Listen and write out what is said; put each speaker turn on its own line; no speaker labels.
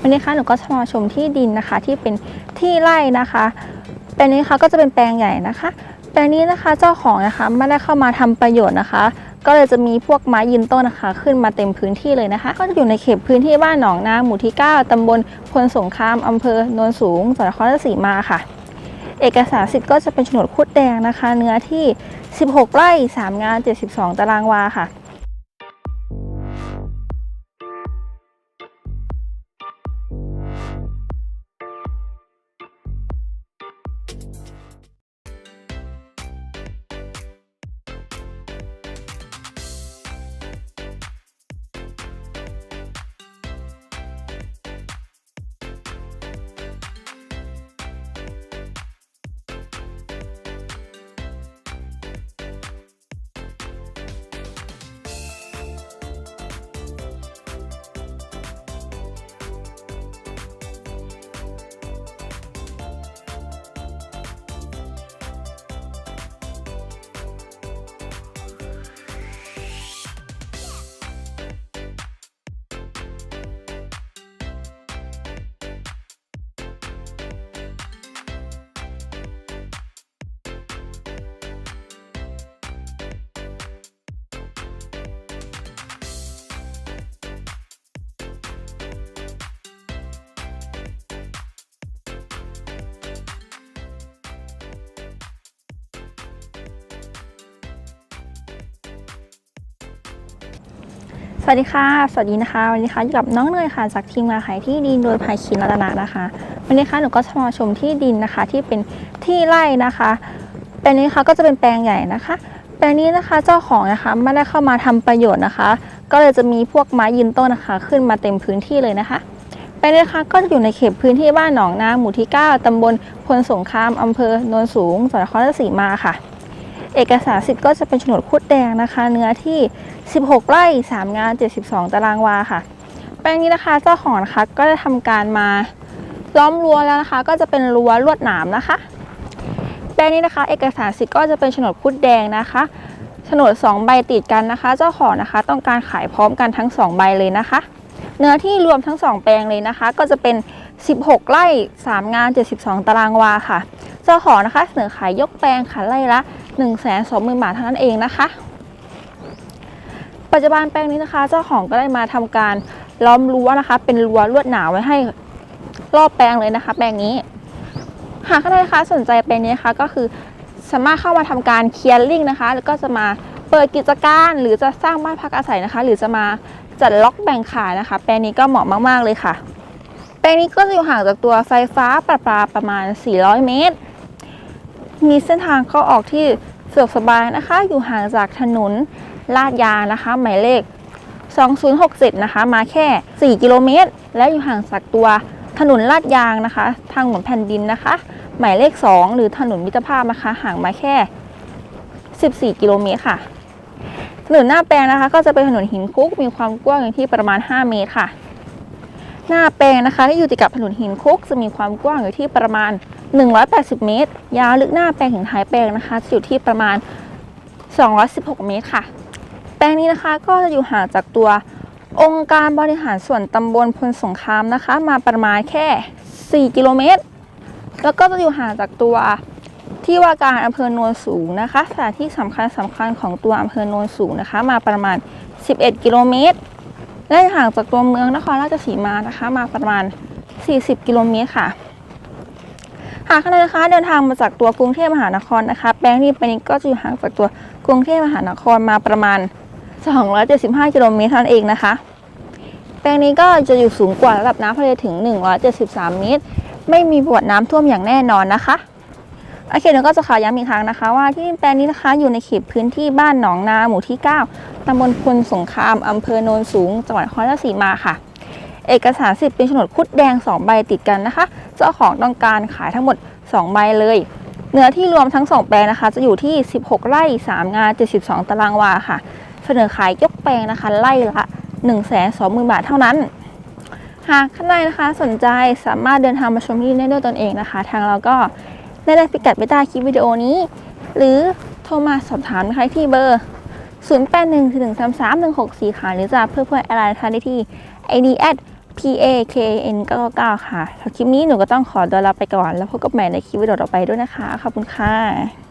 วันนี้คะหนูก็จะมาชมที่ดินนะคะที่เป็นที่ไร่นะคะแปลงนี้นะคะก็จะเป็นแปลงใหญ่นะคะ แปลงนี้นะคะเจ้าของนะคะไม่ได้เข้ามาทำประโยชน์นะคะ ก็เลยจะมีพวกไม้ยืนต้นนะคะ ขึ้นมาเต็มพื้นที่เลยนะคะ ก็จะอยู่ในเขตพื้นที่บ้านหนองนาหมู่ที่ 9ตำบลพลสงครามอำเภอโนนสูงจังหวัดนครราชสีมาค่ะ เอกสารสิทธิ์ก็จะเป็นโฉนดคุดแดงนะคะ เนื้อที่ 16 ไร่ 3 งาน 72 ตารางวาค่ะ สวัสดีค่ะ สวัสดีนะคะ วันนี้ค่ะอยู่กับน้องเนยค่ะ จากทีมงานขายที่ดินโดยภายคินรัตนะนะคะ วันนี้ค่ะหนูก็จะมาชมที่ดินนะคะ ที่เป็นที่ไร่นะคะแปลงนี้นะคะก็จะเป็นแปลงใหญ่นะคะ แปลงนี้นะคะเจ้าของนะคะไม่ได้เข้ามาทำประโยชน์นะคะ ก็เลยจะมีพวกไม้ยืนต้นนะคะ ขึ้นมาเต็มพื้นที่เลยนะคะ แปลงนี้นะคะก็จะอยู่ในเขตพื้นที่บ้านหนองนาหมู่ที่ 9ตำบลพลสงครามอำเภอโนนสูงจังหวัดนครราชสีมาค่ะ เอกสารสิทธิ์ก็จะเป็นโฉนดคุดแดงนะคะ เนื้อที่ 16 ไร่ 3 งาน 72 ตารางวาค่ะ แปลงนี้นะคะเจ้าของนะคะก็ได้ทำการมาล้อมรั้วแล้วนะคะ ก็จะเป็นรั้วลวดหนามนะคะ แปลงนี้นะคะ เอกสารสิทธิ์ก็จะเป็นโฉนดคุดแดงนะคะโฉนด 2 ใบติดกันนะคะ เจ้าของนะคะต้องการขายพร้อมกันทั้ง 2 ใบเลยนะคะ เนื้อที่รวมทั้ง 2 แปลงเลยนะคะ ก็จะเป็น 16 ไร่ 3 งาน 72 ตารางวาค่ะ เจ้าของนะคะเสนอขายยกแปลงค่ะไร่ละ 1 2 0 0 0 0 บาทเท่านั้นเองนะคะ ปัจจุบันแปลงนี้นะคะ เจ้าของก็ได้มาทำการล้อมรั้วนะคะ เป็นรั้วลวดหนามไว้ให้รอบแปลงเลยนะคะ แปลงนี้ หากใครนะคะสนใจแปลงนี้นะคะก็คือสามารถเข้ามาทำการเคลียร์ลิงนะคะ แล้วก็จะมาเปิดกิจการหรือจะสร้างบ้านพักอาศัยนะคะ หรือจะมาจัดล็อกแบ่งขายนะคะ แปลงนี้ก็เหมาะมาก ๆ เลยค่ะ แปลงนี้ก็จะอยู่ห่างจากตัวไฟฟ้าประปาประมาณ 400 เมตร มีเส้นทางเข้าออกที่สะดวกสบายนะคะ อยู่ห่างจากถนน ลาดยางนะคะ หมายเลข 2067 นะคะ มาแค่ 4 กิโลเมตร และอยู่ห่างจากตัวถนนลาดยางนะคะ ทางหมุนแผ่นดินนะคะ หมายเลข 2 หรือถนนมิตรภาพนะคะ ห่างมาแค่ 14 กิโลเมตรค่ะ ถนนหน้าแปลงนะคะ ก็จะเป็นถนนหินคุก มีความกว้างอยู่ที่ประมาณ 5 เมตรค่ะ หน้าแปลงนะคะที่อยู่ติดกับถนนหินคุก จะมีความกว้างอยู่ที่ประมาณ 180 เมตร ยาวลึกหน้าแปลงถึงท้ายแปลงนะคะจะอยู่ที่ประมาณ 216 เมตรค่ะ ลงนี้นะคะก็จะอยู่ห่างจากตัวองค์การบริหารส่วนตำบลพลสงครามนะคะ มาประมาณแค่ 4 กิโลเมตร แล้วก็จะอยู่ห่างจากตัวที่ว่าการอำเภอโนนสูงนะคะสถานที่สำคัญสำคัญของตัวอำเภอโนนสูงนะคะ มาประมาณ 11 กิโลเมตร และห่างจากตัวเมืองนครราชสีมานะคะ มาประมาณ 40 กิโลเมตรค่ะหากใครนะคะเดินทางมาจากตัวกรุงเทพมหานครนะคะ แปลงนี้ไปนี้ก็จะอยู่ห่างจากตัวกรุงเทพมหานครมาประมาณ 275 กิโลเมตรเท่านั้นเองนะคะ แปลงนี้ก็จะอยู่สูงกว่าระดับน้ำทะเลถึง 173 เมตร ไม่มีประวัติน้ำท่วมอย่างแน่นอนนะคะโอเคเดี๋ยวก็จะขอย้ำอีกครั้งนะคะ ว่าที่แปลงนี้นะคะอยู่ในเขตพื้นที่บ้านหนองนาหมู่ที่ 9ตำบลพลสงครามอำเภอโนนสูง จังหวัดนครราชสีมาค่ะ เอกสารสิทธิ์เป็นโฉนดคุดแดง 2 ใบติดกันนะคะ เจ้าของต้องการขายทั้งหมด 2 ใบเลย เนื้อที่รวมทั้ง 2 แปลงนะคะ จะอยู่ที่ 16 ไร่ 3 งาน 72 ตารางวาค่ะ เสนอขายยกแปลงนะคะไร่ละ1 2 0 0 0 0บาทเท่านั้น หากท่านใดนะคะสนใจสามารถเดินทางมาชมที่นี่ได้ด้วยตนเองนะคะ ทางเราก็ได้ได้พิกัดไว้ใต้คลิปวิดีโอนี้ หรือโทรมาสอบถามนะคะที่เบอร์ 0 8 1 1 3 3 1 6 4 ค่ะ หรือจะเพื่อเพื่ออะไรนะคะได้ที่ ID P A K N 99ค่ะคลิปนี้หนูก็ต้องขอตัวลาไปก่อน แล้วพบกันใหม่ในคลิปวิดีโอต่อไปด้วยนะคะ ขอบคุณค่ะ